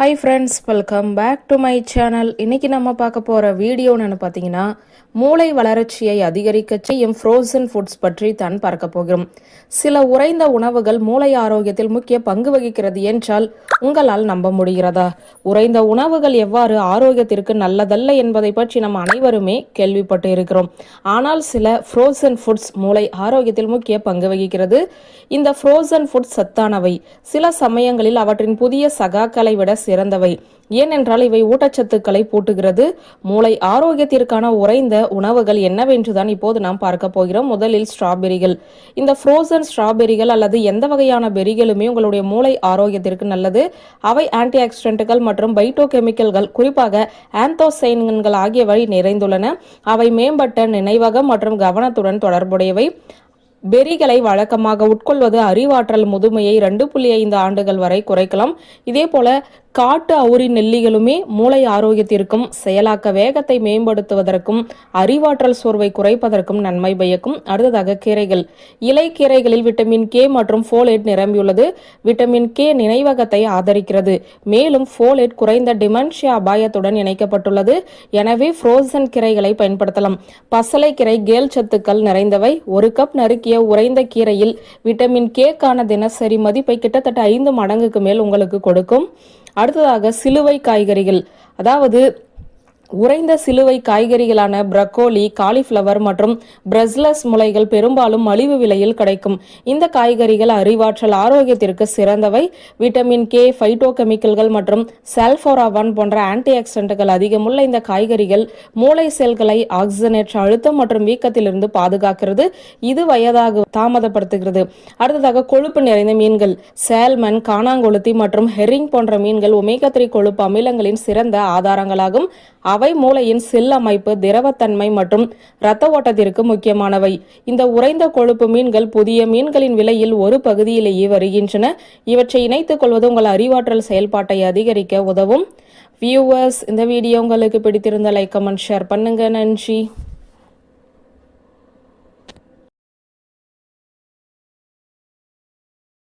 Hi friends welcome back to my channel இன்னைக்கு நம்ம பார்க்க போகிற வீடியோன்னு பார்த்தீங்கன்னா மூளை வளர்ச்சியை அதிகரிக்க செய்யும் ஃப்ரோசன் ஃபுட்ஸ் பற்றி தான் பார்க்க போகிறோம். சில உறைந்த உணவுகள் மூளை ஆரோக்கியத்தில் முக்கிய பங்கு வகிக்கிறது என்றால் உங்களால் நம்ப முடிகிறதா? உறைந்த உணவுகள் எவ்வாறு ஆரோக்கியத்திற்கு நல்லதல்ல என்பதை பற்றி நம்ம அனைவருமே கேள்விப்பட்டு இருக்கிறோம். ஆனால் சில ஃப்ரோசன் ஃபுட்ஸ் மூளை ஆரோக்கியத்தில் முக்கிய பங்கு வகிக்கிறது. இந்த ஃப்ரோசன் ஃபுட்ஸ் சத்தானவை. சில சமயங்களில் அவற்றின் புதிய சகாக்களை விட சிறந்தவை. ஏனென்றால் இவை ஊட்டச்சத்துக்களை பூட்டுகிறது. மூளை ஆரோக்கியத்திற்கான உறைந்த உணவுகள் என்னவென்றுதான் இப்போது நாம் பார்க்க போகிறோம். முதலில் ஸ்ட்ராபெரிகள். இந்த ஃப்ரோசன் ஸ்ட்ராபெரிகள் அல்லது எந்த வகையான பெரிகளுமே உங்களுடைய மூளை ஆரோக்கியத்திற்கு நல்லது. அவை ஆன்டி ஆக்சிடென்ட்டுகள் மற்றும் பைட்டோ கெமிக்கல்கள் குறிப்பாக ஆந்தோசைன்கள் ஆகியவை நிறைந்துள்ளன. அவை மேம்பட்ட நினைவகம் மற்றும் கவனத்துடன் தொடர்புடையவை. பெரிகளை வழக்கமாக உட்கொள்வது அறிவாற்றல் முதுமையை ரெண்டு புள்ளி ஐந்து ஆண்டுகள் வரை குறைக்கலாம். இதே போல காட்டு அவுரி நெல்லிகளுமே மூளை ஆரோக்கியத்திற்கும் செயலாக்க வேகத்தை மேம்படுத்துவதற்கும் அறிவாற்றல் சோர்வை குறைப்பதற்கும் நன்மை பயக்கும். அடுத்ததாக கீரைகள். இலை கீரைகளில் விட்டமின் கே மற்றும் ஃபோலேட் நிரம்பியுள்ளது. விட்டமின் கே நினைவகத்தை ஆதரிக்கிறது. மேலும் ஃபோலேட் குறைந்த டிமென்ஷியா அபாயத்துடன் இணைக்கப்பட்டுள்ளது. எனவே ஃப்ரோசன் கீரைகளை பயன்படுத்தலாம். பசலை கீரை கேல் சத்துக்கள் நிறைந்தவை. ஒரு கப் நறுக்கிய உறைந்த கீரையில் விட்டமின் கேக்கான தினசரி மதிப்பை கிட்டத்தட்ட ஐந்து மடங்குக்கு மேல் உங்களுக்கு கொடுக்கும். அடுத்ததாக சிலுவை காய்கறிகள். அதாவது உறைந்த சிலுவை காய்கறிகளான பிரக்கோலி காலிஃப்ளவர் மற்றும் பிரஸ்லஸ் முளைகள் பெரும்பாலும் மலிவு விலையில் கிடைக்கும். இந்த காய்கறிகள் அறிவாற்றல் ஆரோக்கியத்திற்கு சிறந்தவை. விட்டமின் கே ஃபைட்டோ கெமிக்கல்கள் மற்றும் சால்ஃபோராவான் போன்ற ஆன்டிஆக்சிடென்ட்கள் அதிகமுள்ள இந்த காய்கறிகள் மூளை செல்களை ஆக்சிஜனேற்ற அழுத்தம் மற்றும் வீக்கத்திலிருந்து பாதுகாக்கிறது. இது வயதாக தாமதப்படுத்துகிறது. அடுத்ததாக கொழுப்பு நிறைந்த மீன்கள் சேல்மன் காணாங்கொளுத்தி மற்றும் ஹெரிங் போன்ற மீன்கள் ஒமேகா த்ரீ கொழுப்பு அமிலங்களின் சிறந்த ஆதாரங்களாகும். அவை மூளையின் செல் அமைப்பு திரவத்தன்மை மற்றும் இரத்த ஓட்டத்திற்கு முக்கியமானவை. இந்த உறைந்த கொழுப்பு மீன்கள் புதிய மீன்களின் விலையில் ஒரு பகுதியிலேயே வருகின்றன. இவற்றை இணைத்துக் கொள்வது உங்கள் அறிவாற்றல் செயல்பாட்டை அதிகரிக்க உதவும். வியூவர்ஸ் இந்த வீடியோ உங்களுக்கு பிடித்திருந்த லைக் கமெண்ட் ஷேர் பண்ணுங்க. நன்றி.